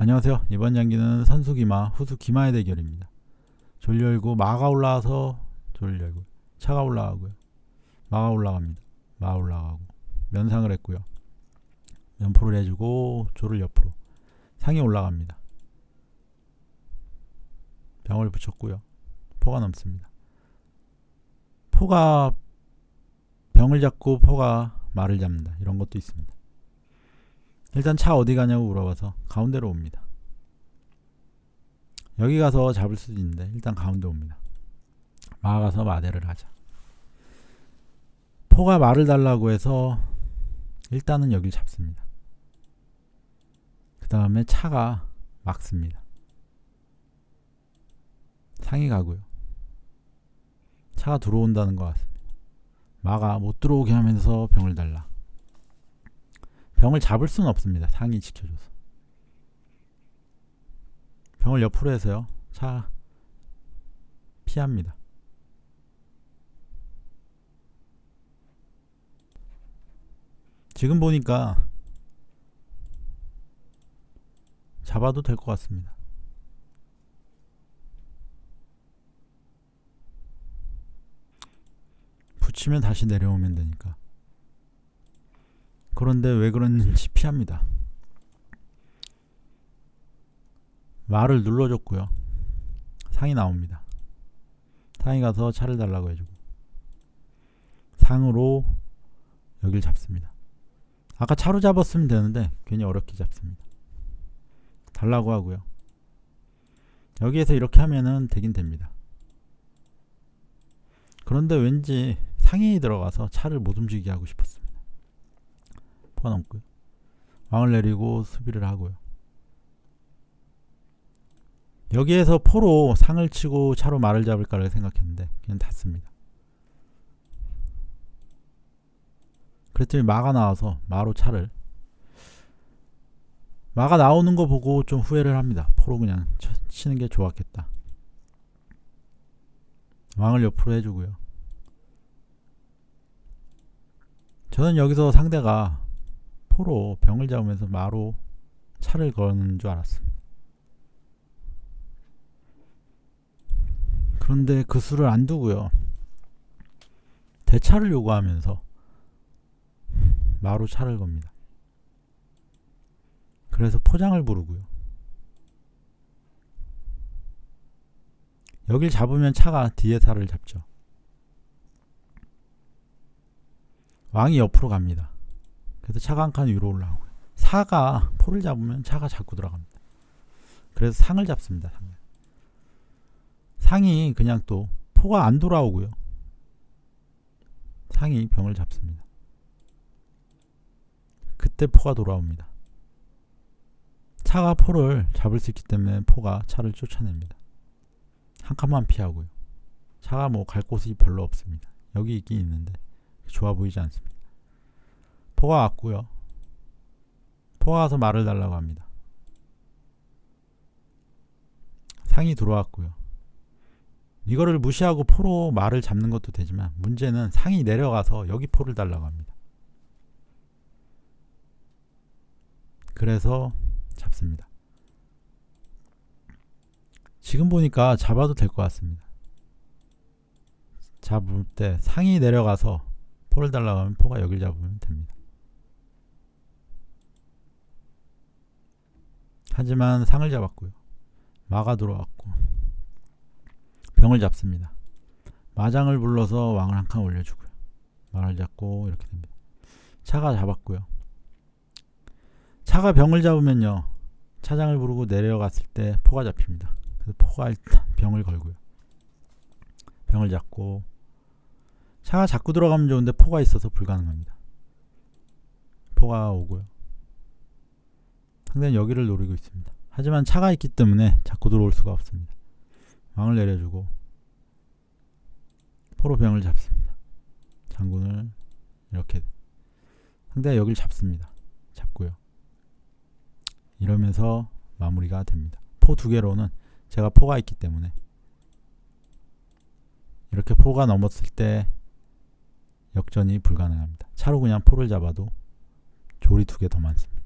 안녕하세요. 이번 장기는 선수 기마, 후수 기마의 대결입니다. 졸 열고 마가 올라와서 졸 열고 차가 올라가고요. 마가 올라갑니다. 마 올라가고 면상을 했고요. 면포를 해주고 조를 옆으로 상이 올라갑니다. 병을 붙였고요. 포가 넘습니다. 포가 병을 잡고 포가 말을 잡는다. 이런 것도 있습니다. 일단 차 어디 가냐고 물어봐서 가운데로 옵니다. 여기 가서 잡을 수도 있는데 일단 가운데 옵니다. 마 가서 마대를 하자. 포가 말을 달라고 해서 일단은 여길 잡습니다. 그 다음에 차가 막습니다. 상이 가고요. 차가 들어온다는 것 같습니다. 마가 못 들어오게 하면서 병을 달라. 병을 잡을 수는 없습니다. 상이 지켜줘서. 병을 옆으로 해서요. 차 피합니다. 지금 보니까 잡아도 될 것 같습니다. 붙이면 다시 내려오면 되니까. 그런데 왜 그런지 피합니다. 말을 눌러줬고요. 상이 나옵니다. 상이 가서 차를 달라고 해주고 상으로 여길 잡습니다. 아까 차로 잡았으면 되는데 괜히 어렵게 잡습니다. 달라고 하고요. 여기에서 이렇게 하면은 되긴 됩니다. 그런데 왠지 상인이 들어가서 차를 못 움직이게 하고 싶었습니다. 포가 넘고요. 왕을 내리고 수비를 하고요. 여기에서 포로 상을 치고 차로 말을 잡을까를 생각했는데 그냥 닿습니다. 그랬더니 마가 나와서 마로 차를 마가 나오는 거 보고 좀 후회를 합니다. 포로 그냥 쳐, 치는 게 좋았겠다. 왕을 옆으로 해주고요. 저는 여기서 상대가 포로 병을 잡으면서 마로 차를 거는 줄 알았습니다. 그런데 그 수를 안 두고요. 대차를 요구하면서 마로 차를 겁니다. 그래서 포장을 부르고요. 여길 잡으면 차가 뒤에 살을 잡죠. 왕이 옆으로 갑니다. 그래서 차가 한 칸 위로 올라오고요. 사가 포를 잡으면 차가 자꾸 들어갑니다. 그래서 상을 잡습니다. 상을. 상이 그냥 또 포가 안 돌아오고요. 상이 병을 잡습니다. 그때 포가 돌아옵니다. 차가 포를 잡을 수 있기 때문에 포가 차를 쫓아냅니다. 한 칸만 피하고요. 차가 뭐 갈 곳이 별로 없습니다. 여기 있긴 있는데 좋아 보이지 않습니다. 포가 왔고요. 포가 와서 말을 달라고 합니다. 상이 들어왔고요. 이거를 무시하고 포로 말을 잡는 것도 되지만 문제는 상이 내려가서 여기 포를 달라고 합니다. 그래서 잡습니다. 지금 보니까 잡아도 될 것 같습니다. 잡을 때 상이 내려가서 포를 달라고 하면 포가 여길 잡으면 됩니다. 하지만 상을 잡았고요. 마가 들어왔고 병을 잡습니다. 마장을 불러서 왕을 한 칸 올려주고요. 말을 잡고 이렇게 됩니다. 차가 잡았고요. 차가 병을 잡으면요. 차장을 부르고 내려갔을 때 포가 잡힙니다. 그래서 포가 일단 병을 걸고요. 병을 잡고 차가 자꾸 들어가면 좋은데 포가 있어서 불가능합니다. 포가 오고요. 상대는 여기를 노리고 있습니다. 하지만 차가 있기 때문에 자꾸 들어올 수가 없습니다. 왕을 내려주고 포로 병을 잡습니다. 장군을 이렇게 상대가 여기를 잡습니다. 잡고요. 이러면서 마무리가 됩니다. 포 두 개로는 제가 포가 있기 때문에 이렇게 포가 넘었을 때 역전이 불가능합니다. 차로 그냥 포를 잡아도 조리 두 개 더 많습니다.